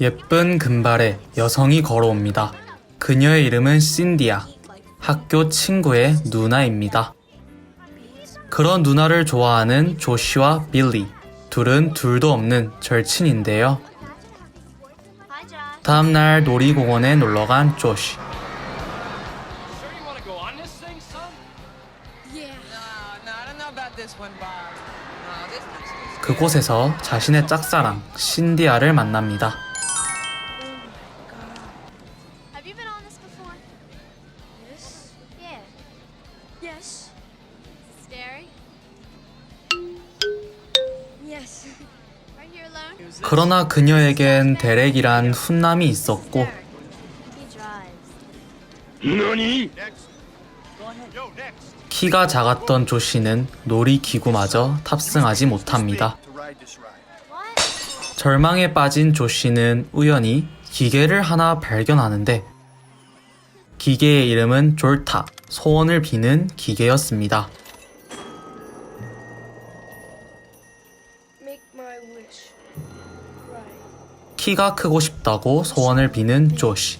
예쁜 금발의 여성이 걸어옵니다. 그녀의 이름은 신디아. 학교 친구의 누나입니다. 그런 누나를 좋아하는 조시와 빌리. 둘은 둘도 없는 절친인데요. 다음날 놀이공원에 놀러간 조시. 그곳에서 자신의 짝사랑 신디아를 만납니다. 그러나 그녀에겐 데렉이란 훈남이 있었고. 키가 작았던 조씨는 놀이기구마저 탑승하지 못합니다. 절망에 빠진 조씨는 우연히 기계를 하나 발견하는데 기계의 이름은 졸타, 소원을 비는 기계였습니다. 키가 크고 싶다고 소원을 비는 조시.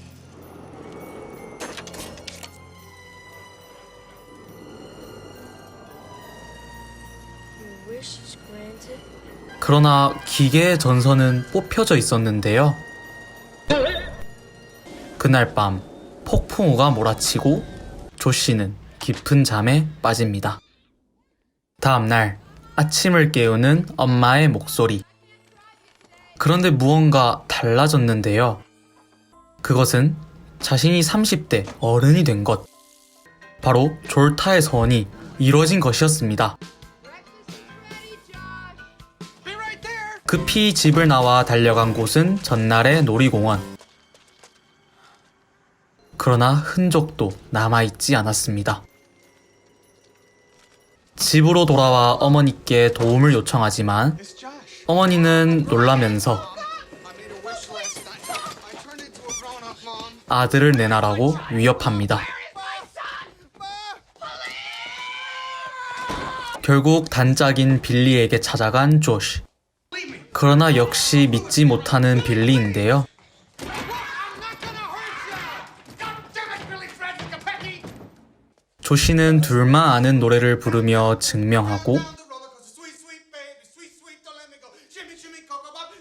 그러나 기계의 전선은 뽑혀져 있었는데요. 그날 밤 폭풍우가 몰아치고 조씨는 깊은 잠에 빠집니다. 다음 날 아침을 깨우는 엄마의 목소리. 그런데 무언가 달라졌는데요. 그것은 자신이 30대 어른이 된 것. 바로 졸타의 소원이 이루어진 것이었습니다. 급히 집을 나와 달려간 곳은 전날의 놀이공원. 그러나 흔적도 남아있지 않았습니다. 집으로 돌아와 어머니께 도움을 요청하지만 어머니는 놀라면서. 아들을 내놔라고 위협합니다. 결국 단짝인 빌리에게 찾아간 조시. 그러나 역시 믿지 못하는 빌리인데요. 조시는 둘만 아는 노래를 부르며 증명하고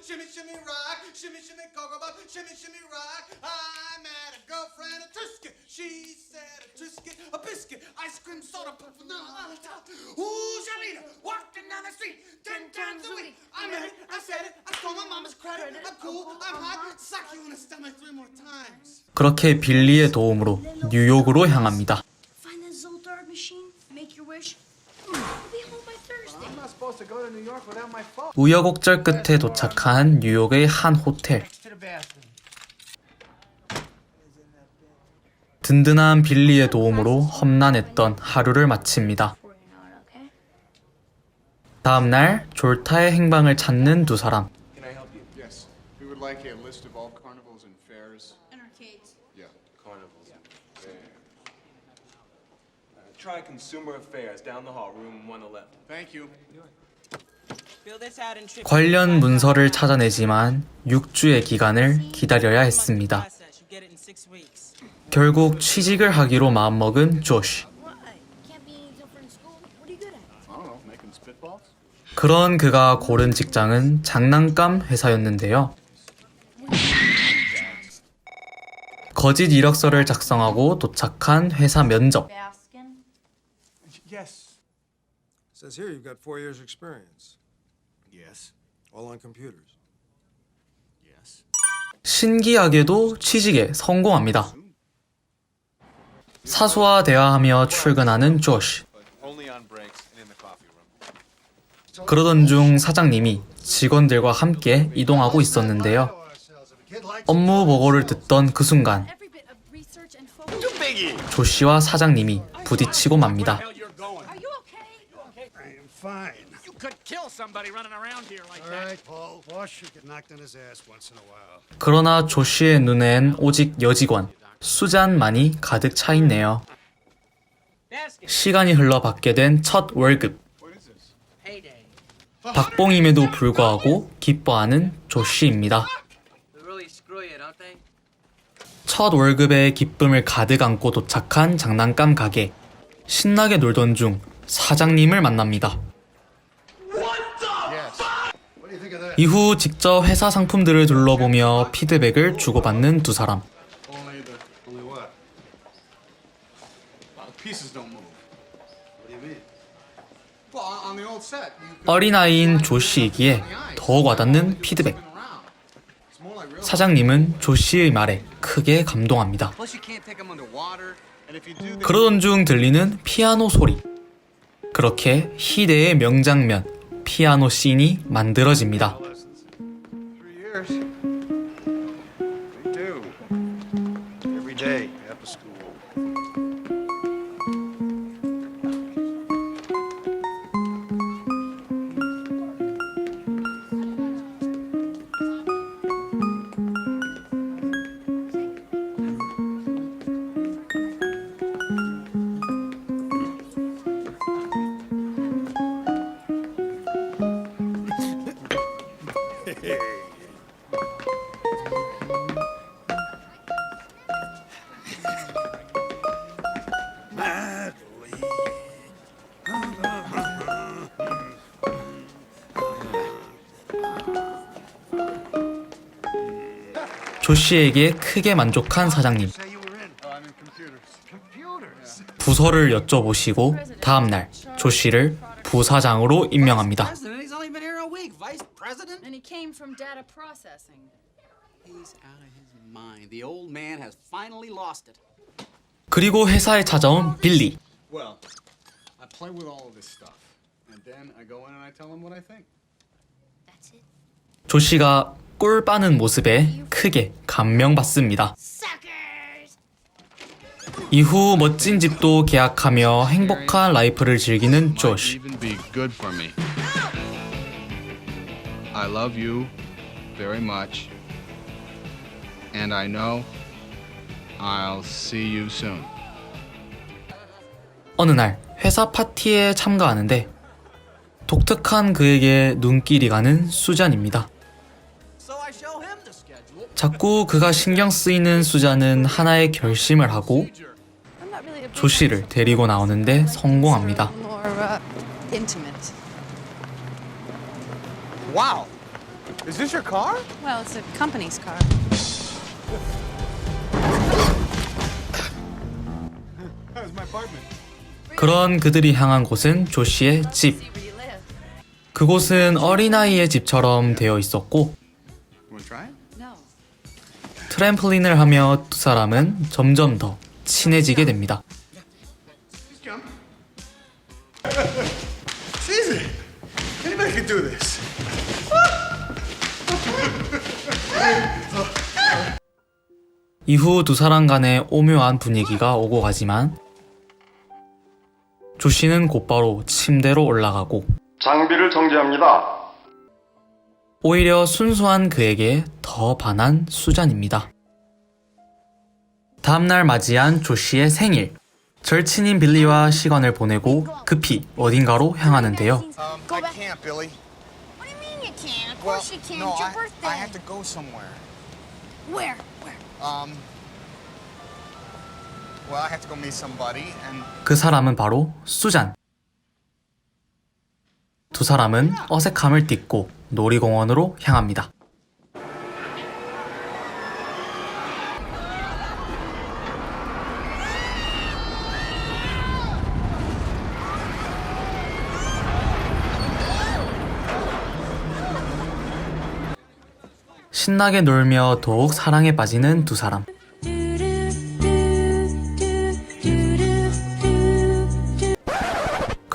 shimmy, shimmy, rock, shimmy, shimmy, cocoa pop, shimmy, shimmy, rock. I met a girlfriend, a Triscuit. She said a Triscuit, a biscuit, ice cream, soda pop, vanilla on the top. Ooh, Shalita, walking down the street ten times a week. I met it, I said it, I stole my mama's credit. I'm cool, I'm hot, sock you in the stomach three more times. 그렇게 빌리의 도움으로 뉴욕으로 향합니다. Find that Zoltar machine. Make your wish. We'll be home 우여곡절 끝에 도착한 뉴욕의 한 호텔. 든든한 빌리의 도움으로 험난했던 하루를 마칩니다. 다음 날 졸타의 행방을 찾는 두 사람. Can I help you? Yes. We would like a list of all carnivals and fairs. And arcades. Yeah. Carnivals and fair. Uh, try Consumer Affairs down the hall, room 111. Thank you. 관련 문서를 찾아내지만 6주의 기간을 기다려야 했습니다. 결국 취직을 하기로 마음먹은 조시. 그런 그가 고른 직장은 장난감 회사였는데요. 거짓 이력서를 작성하고 도착한 회사 면접. Yes. Says here you've got four years' experience, Yes. all on computers. Yes. 신기하게도 취직에 성공합니다. 사수와 대화하며 출근하는 조시. Only on breaks and in the coffee room. 그러던 중 사장님이 직원들과 함께 이동하고 있었는데요. 업무 보고를 듣던 그 순간 Every bit of research and focus. 조씨와 사장님이 부딪히고 맙니다. Fine. You could kill somebody running around here like All that. right, Paul. Boss should get knocked on his ass once in a while. 그러나 조 씨의 눈엔 오직 여직원 수잔만이 가득 차 있네요. 시간이 흘러 받게 된 첫 월급. 박봉임에도 불구하고 기뻐하는 조 씨입니다. Really thing? 첫 월급에 기쁨을 가득 안고 도착한 장난감 가게. 신나게 놀던 중 사장님을 만납니다. 이후 직접 회사 상품들을 둘러보며 피드백을 주고받는 두 사람. 어린아이인 조 씨이기에 더욱 와닿는 피드백. 사장님은 조 씨의 말에 크게 감동합니다. 그러던 중 들리는 피아노 소리. 그렇게 희대의 명장면, 피아노 씬이 만들어집니다. Three 조 씨에게 크게 만족한 사장님. Oh. 부서를 여쭤보시고 다음 날 조 씨를 부사장으로 임명합니다. 그리고 회사에 찾아온 빌리. 조 씨가 꿀 빠는 모습에 크게 감명받습니다. 이후 멋진 집도 계약하며 행복한 라이프를 즐기는 조시. even be good for me. I love you very much, and I know I'll see you soon. 어느 날 회사 파티에 참가하는데 독특한 그에게 눈길이 가는 수잔입니다. 자꾸 그가 신경 쓰이는 수잔은 하나의 결심을 하고 조 씨를 데리고 나오는데 성공합니다. more uh, intimate. Wow, is this your car? Well, it's a company's car. How's my apartment? 그런 그들이 향한 곳은 조 씨의 집. 그곳은 어린아이의 집처럼 되어 있었고 트램플린을 하며 두 사람은 점점 더 친해지게 됩니다. 이후 두 사람 간의 오묘한 분위기가 오고 가지만 조 씨는 곧바로 침대로 올라가고 장비를 정지합니다. 오히려 순수한 그에게 더 반한 수잔입니다. 다음날 맞이한 조 씨의 생일. 절친인 빌리와 시간을 보내고 급히 어딘가로 향하는데요. Um? Um. 그 사람은 바로 수잔. 두 사람은 어색함을 딛고 놀이공원으로 향합니다. 신나게 놀며 더욱 사랑에 빠지는 두 사람.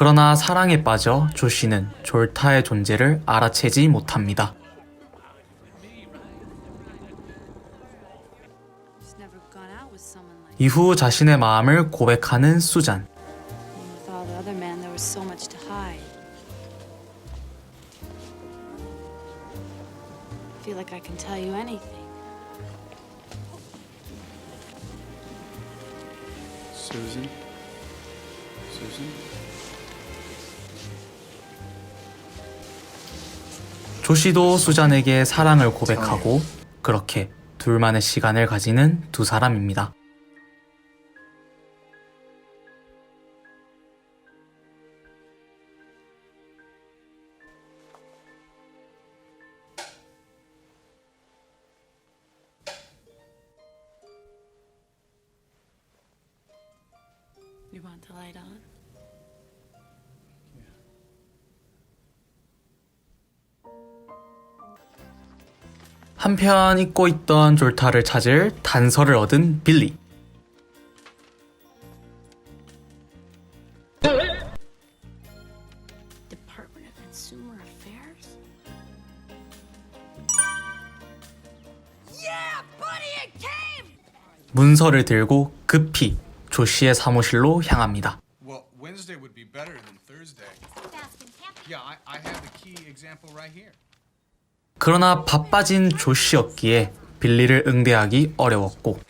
그러나 사랑에 빠져 조 씨는 졸타의 존재를 알아채지 못합니다. 이후 자신의 마음을 고백하는 수잔. Feel. 조 씨도 수잔에게 사랑을 고백하고 그렇게 둘만의 시간을 가지는 두 사람입니다. 한편 잊고 있던 졸타를 찾을 단서를 얻은 빌리. Department of Consumer Affairs? Yeah, buddy, it came! 문서를 들고 급히 조 씨의 사무실로 향합니다. Well, Wednesday would be better than Thursday. Baskin, can't Yeah, I, I have the key example right here. 그러나 바빠진 조 씨였기에 빌리를 응대하기 어려웠고?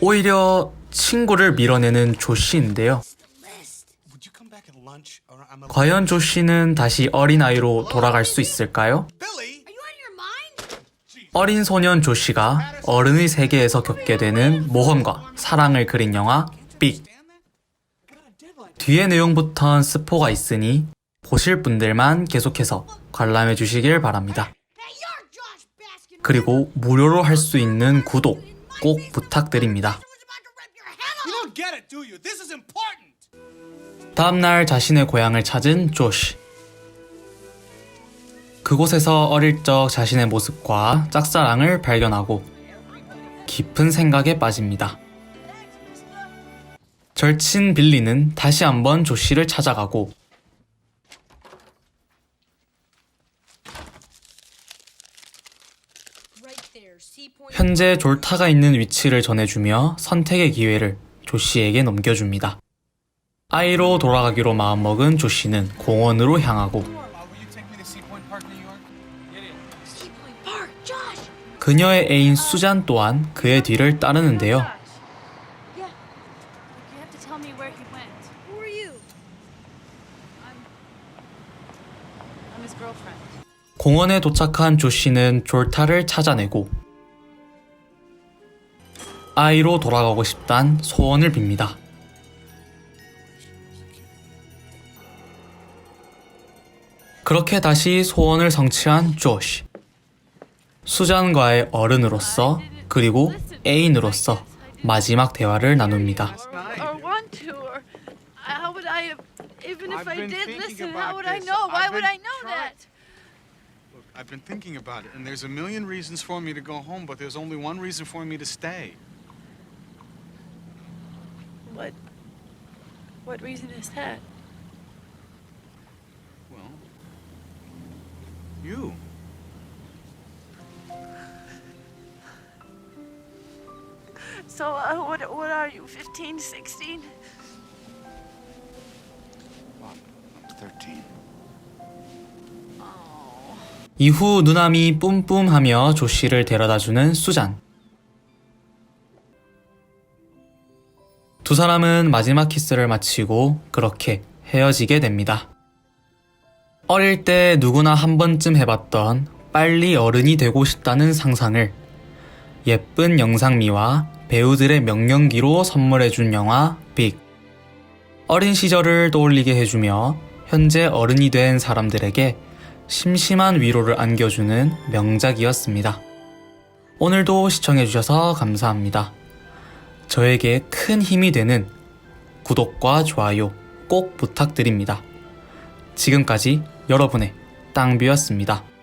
오히려 친구를 밀어내는 조 씨인데요. Would you come back at lunch? Or I'm a... 과연 조 씨는 다시 어린아이로 돌아갈 수 있을까요? 어린 소년 조 씨가 어른의 세계에서 겪게 되는 모험과 사랑을 그린 영화 빅. 뒤의 내용부턴 스포가 있으니 보실 분들만 계속해서 관람해 주시길 바랍니다. 그리고 무료로 할 수 있는 구독 꼭 부탁드립니다. 다음날 자신의 고향을 찾은 조시. 그곳에서 어릴 적 자신의 모습과 짝사랑을 발견하고 깊은 생각에 빠집니다. 절친 빌리는 다시 한번 조씨를 찾아가고 현재 졸타가 있는 위치를 전해주며 선택의 기회를 조씨에게 넘겨줍니다. 아이로 돌아가기로 마음먹은 조씨는 공원으로 향하고 Uh! 그녀의 애인 수잔 또한 그의 뒤를 따르는데요. 공원에 도착한 조씨는 졸타를 찾아내고 아이로 돌아가고 싶단 소원을 빕니다. 그렇게 다시 소원을 성취한 조시. 수잔과의 어른으로서 그리고 애인으로서 마지막 대화를 나눕니다. Or want to, or how would I have, even if I've I been did thinking listen, about how would I this. know? Why I've would been I know trying- that? Look, I've been thinking about it, and there's a million reasons for me to go home, but there's only one reason for me to stay. What? What reason is that? Well, you. So, uh, what, what are you, 15, 16? Well, I'm 13. 이후 누나미 뿜뿜하며 조씨를 데려다주는 수잔. 두 사람은 마지막 키스를 마치고 그렇게 헤어지게 됩니다. 어릴 때 누구나 한 번쯤 해봤던 빨리 어른이 되고 싶다는 상상을 예쁜 영상미와 배우들의 명령기로 선물해준 영화 빅. 어린 시절을 떠올리게 해주며 현재 어른이 된 사람들에게 심심한 위로를 안겨주는 명작이었습니다. 오늘도 시청해주셔서 감사합니다. 저에게 큰 힘이 되는 구독과 좋아요 꼭 부탁드립니다. 지금까지 여러분의 땅뷰였습니다.